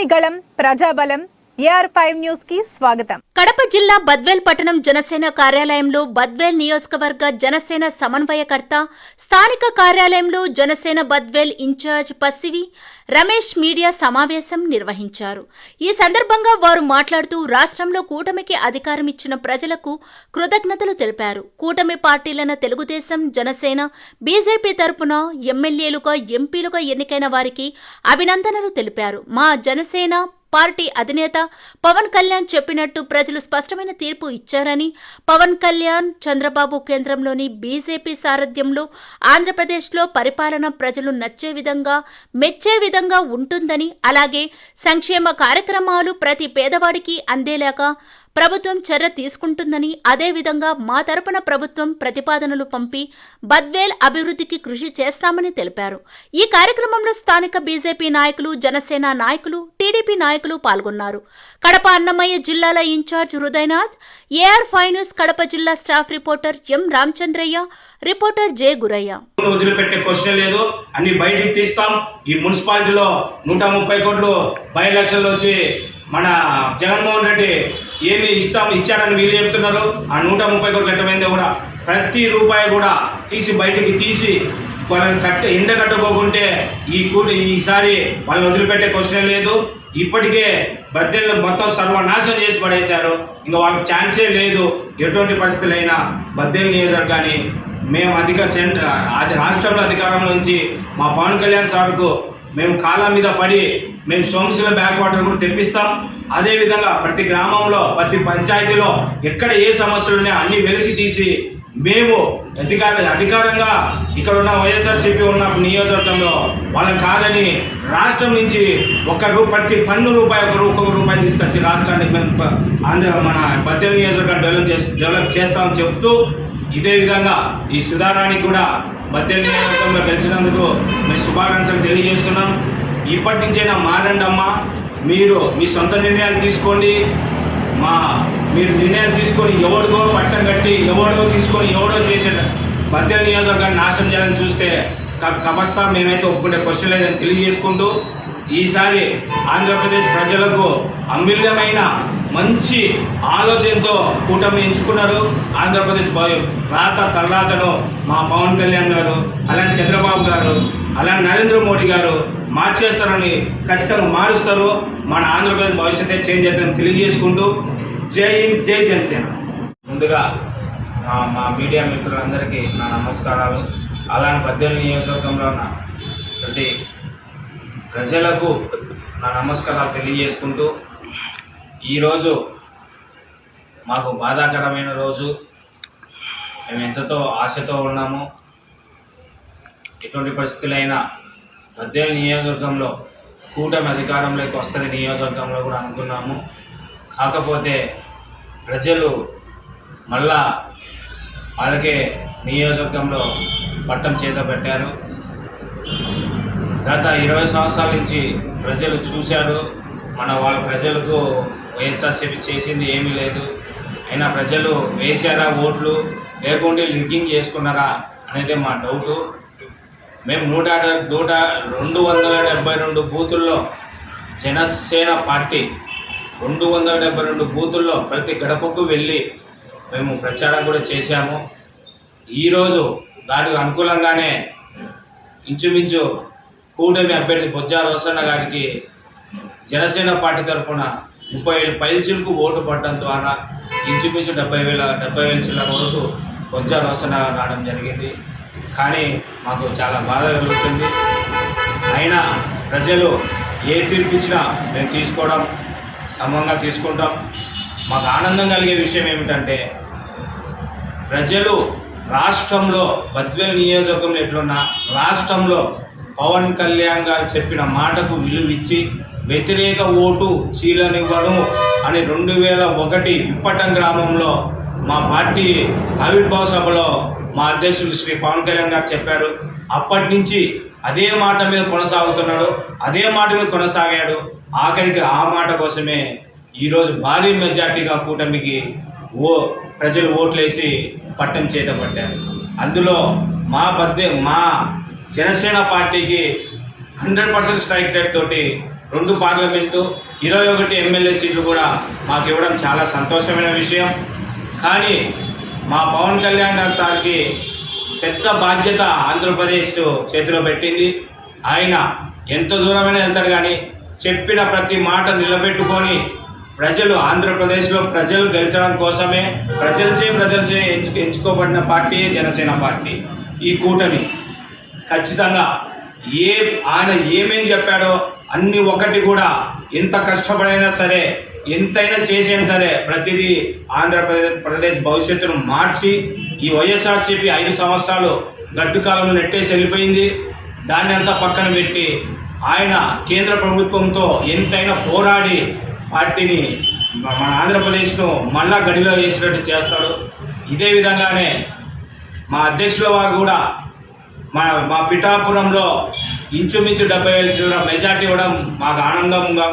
ప్రజలని ప్రజాబలం న్యూస్కి స్వాగతం. కడప జిల్లా బద్వేల్ పట్టణం జనసేన కార్యాలయంలో బద్వేల్ నియోజకవర్గ జనసేన సమన్వయకర్త స్థానిక కార్యాలయంలో జనసేన బద్వేల్ ఇన్ఛార్జ్ పసివి రమేష్ మీడియా సమావేశం నిర్వహించారు. ఈ సందర్భంగా వారు మాట్లాడుతూ రాష్ట్రంలో కూటమికి అధికారం ఇచ్చిన ప్రజలకు కృతజ్ఞతలు తెలిపారు. కూటమి పార్టీలైన తెలుగుదేశం జనసేన బీజేపీ తరపున ఎమ్మెల్యేలుగా ఎంపీలుగా ఎన్నికైన వారికి అభినందనలు తెలిపారు. మా జనసేన పార్టీ అధినేత పవన్ కళ్యాణ్ చెప్పినట్టు ప్రజలు స్పష్టమైన తీర్పు ఇచ్చారని పవన్ కళ్యాణ్ చంద్రబాబు కేంద్రంలోని బీజేపీ సారథ్యంలో ఆంధ్రప్రదేశ్లో పరిపాలన ప్రజలు నచ్చే విధంగా మెచ్చే విధంగా ఉంటుందని అలాగే సంక్షేమ కార్యక్రమాలు ప్రతి పేదవాడికి అందేలాగా ప్రభుత్వం చర్య తీసుకుంటుందని అదేవిధంగా మా తరపున ప్రభుత్వం ప్రతిపాదనలు పంపి బద్వేల్ అభివృద్ధికి కృషి చేస్తామని తెలిపారు. ఈ కార్యక్రమంలో స్థానిక బీజేపీ నాయకులు జనసేన నాయకులు టీడీపీ నాయకులు పాల్గొన్నారు. కడప అన్నమయ్య జిల్లాల incharge Hridayanath AR five news Kadapa జిల్లా staff reporter M Ramachandraiah reporter J Guraiah. వదిలిపెట్టే క్వశ్చన్ లేదు. అన్ని బయటికి తీస్తాం. ఈ మున్సిపాలిటీలో నూట ముప్పై కోట్లు బై ఎలక్షన్లో వచ్చి మన జగన్మోహన్ రెడ్డి ఏమి ఇస్తాం ఇచ్చారని వీళ్ళు చెప్తున్నారు. ఆ నూట ముప్పై కోట్ల ఎట్టమైందో కూడా ప్రతి రూపాయి కూడా తీసి బయటికి తీసి వాళ్ళని కట్ట ఎండ కట్టుకోకుంటే ఈ కూలి ఈసారి వాళ్ళని వదిలిపెట్టే క్వశ్చన్ లేదు. ఇప్పటికే బద్దెలను మొత్తం సర్వనాశనం చేసి పడేశారు. ఇంకా వాళ్ళకి ఛాన్సే లేదు. ఎటువంటి పరిస్థితులైనా బద్దెల నియోజకవర్గాన్ని మేము అధిక సెంట్ అది రాష్ట్రంలో అధికారంలో నుంచి మా పవన్ కళ్యాణ్ సార్కు మేము కాళ్ళ మీద పడి మేము సోమశిల బ్యాక్ వాటర్ కూడా తెప్పిస్తాం. అదేవిధంగా ప్రతి గ్రామంలో ప్రతి పంచాయతీలో ఎక్కడ ఏ సమస్యలు ఉన్నాయో అన్ని వెలికి తీసి మేము అధికార అధికారంగా ఇక్కడ ఉన్న వైఎస్ఆర్సీపీ ఉన్న నియోజకవర్గంలో వాళ్ళకి కాదని రాష్ట్రం నుంచి ఒక రూ ప్రతి పన్ను రూపాయి ఒక రూప ఒక్కొక్క రూపాయి తీసుకొచ్చి రాష్ట్రానికి మేము ఆంధ్ర మన పద్దెనిమిది నియోజకవర్గం డెవలప్ చేసి డెవలప్ చేస్తామని చెప్తూ ఇదే విధంగా ఈ సుధారానికి కూడా బద్దెల నియోజకవర్గంలో గెలిచినందుకు మేము శుభాకాంక్షలు తెలియజేస్తున్నాం. ఇప్పటి నుంచైనా మారండి అమ్మా మీరు మీ సొంత నిర్ణయాలు తీసుకోండి. మా మీరు నిర్ణయాలు తీసుకొని ఎవడికో పట్టం కట్టి ఎవడో తీసుకొని ఎవడో చేసే బద్దెల నియోజకవర్గాన్ని నాశనం చేయాలని చూస్తే కమస్తా మేమైతే ఒప్పుకునే క్వశ్చన్ లేదని తెలియజేసుకుంటూ ఈసారి ఆంధ్రప్రదేశ్ ప్రజలకు అమూల్యమైన మంచి ఆలోచనతో కూటమి ఎంచుకున్నారు ఆంధ్రప్రదేశ్ బాయ్ రాత తలరాతను మా పవన్ కళ్యాణ్ గారు అలానే చంద్రబాబు గారు అలానే నరేంద్ర మోడీ గారు మార్చేస్తారని ఖచ్చితంగా మారుస్తారు. మన ఆంధ్రప్రదేశ్ భవిష్యత్తు చేంజ్ అవుతుందని తెలియజేసుకుంటూ జై హింద్ జై జనసేన. ముందుగా మా మీడియా మిత్రులందరికీ నా నమస్కారాలు. అలానే పద్దెనిమిది నియోజకవర్గంలో ఉన్న ప్రతి ప్రజలకు నా నమస్కారాలు తెలియజేసుకుంటూ ఈరోజు మాకు బాధాకరమైన రోజు. మేము ఎంతతో ఆశతో ఉన్నాము. ఎటువంటి పరిస్థితులైనా మధ్యాహ్న నియోజకవర్గంలో కూటమి అధికారంలోకి వస్తుంది నియోజకవర్గంలో కూడా అనుకున్నాము. కాకపోతే ప్రజలు మళ్ళా వాళ్ళకే నియోజకవర్గంలో పట్టం చేత పెట్టారు. గత ఇరవై సంవత్సరాల నుంచి ప్రజలు చూశారు. మన వాళ్ళ ప్రజలకు వైఎస్ఆర్సీపీ చేసింది ఏమీ లేదు. అయినా ప్రజలు వేశారా ఓట్లు? లేకుంటే లింకింగ్ చేసుకున్నారా అనేది మా డౌటు. మేము నూట నూట రెండు వందల డెబ్బై రెండు బూతుల్లో జనసేన పార్టీ రెండు వందల డెబ్బై రెండు బూతుల్లో ప్రతి గడపకు వెళ్ళి మేము ప్రచారం కూడా చేశాము. ఈరోజు దానికి అనుకూలంగానే ఇంచుమించు కూటమి అభ్యర్థి బొజ్జా రోసన్న గారికి జనసేన పార్టీ తరఫున ముప్పై ఏడు పైచిలకు ఓటు పడడం ద్వారా ఇంచుమించు డెబ్బై వేల డెబ్బై వేల చిల్లర ఓటు కొంచెం రోసన్న రావడం జరిగింది. కానీ మాకు చాలా బాధ కలుగుతుంది అయినా ప్రజలు ఏ తీర్పు ఇచ్చినా మేము తీసుకోవడం సమంగా తీసుకుంటాం. మాకు ఆనందం కలిగే విషయం ఏమిటంటే ప్రజలు రాష్ట్రంలో బద్వేల్ నియోజకవర్గంలో ఎట్లున్నా రాష్ట్రంలో పవన్ కళ్యాణ్ గారు చెప్పిన మాటకు విలువిచ్చి వ్యతిరేక ఓటు చీలనివ్వను అని రెండు వేల ఒకటి ఇప్పటం గ్రామంలో మా పార్టీ ఆవిర్భావ సభలో మా అధ్యక్షులు శ్రీ పవన్ కళ్యాణ్ గారు చెప్పారు. అప్పటి నుంచి అదే మాట మీద కొనసాగుతున్నాడు అదే మాట మీద కొనసాగాడు. ఆఖరికి ఆ మాట కోసమే ఈరోజు భారీ మెజార్టీగా కూటమికి ఓ ప్రజలు ఓట్లేసి పట్టం చేతపడ్డారు. అందులో మా బద్దే మా జనసేన పార్టీకి హండ్రెడ్ పర్సెంట్ స్ట్రైక్ రేట్ తోటి రెండు పార్లమెంటు ఇరవై ఒకటి ఎమ్మెల్యే సీట్లు కూడా మాకు ఇవ్వడం చాలా సంతోషమైన విషయం. కానీ మా పవన్ కళ్యాణ్ గారి సార్కి పెద్ద బాధ్యత ఆంధ్రప్రదేశ్ చేతిలో పెట్టింది. ఆయన ఎంత దూరమైనా వెళ్తాడు కానీ చెప్పిన ప్రతి మాట నిలబెట్టుకొని ప్రజలు ఆంధ్రప్రదేశ్లో ప్రజలు గెలిచడం కోసమే ప్రజలచే ప్రజలచే ఎంచు ఎంచుకోబడిన పార్టీ జనసేన పార్టీ ఈ కూటమి. ఖచ్చితంగా ఏ ఆయన ఏమేం చెప్పాడో అన్ని ఒకటి కూడా ఎంత కష్టపడైనా సరే ఎంతైనా చేసైనా సరే ప్రతిదీ ఆంధ్రప్రదేశ్ ప్రదేశ్ భవిష్యత్తును మార్చి ఈ వైఎస్ఆర్సీపీ ఐదు సంవత్సరాలు గడ్డు కాలంలో నెట్టేసి వెళ్ళిపోయింది. దాన్ని అంతా పక్కన పెట్టి ఆయన కేంద్ర ప్రభుత్వంతో ఎంతైనా పోరాడి పార్టీని మన ఆంధ్రప్రదేశ్ను మళ్ళా గడిలో వేసినట్టు చేస్తాడు. ఇదే విధంగానే మా అధ్యక్షుల వారు కూడా మా మా పిఠాపురంలో ఇంచుమించు డెబ్బై వేల చిల్లర మెజార్టీ ఇవ్వడం మాకు ఆనందంగా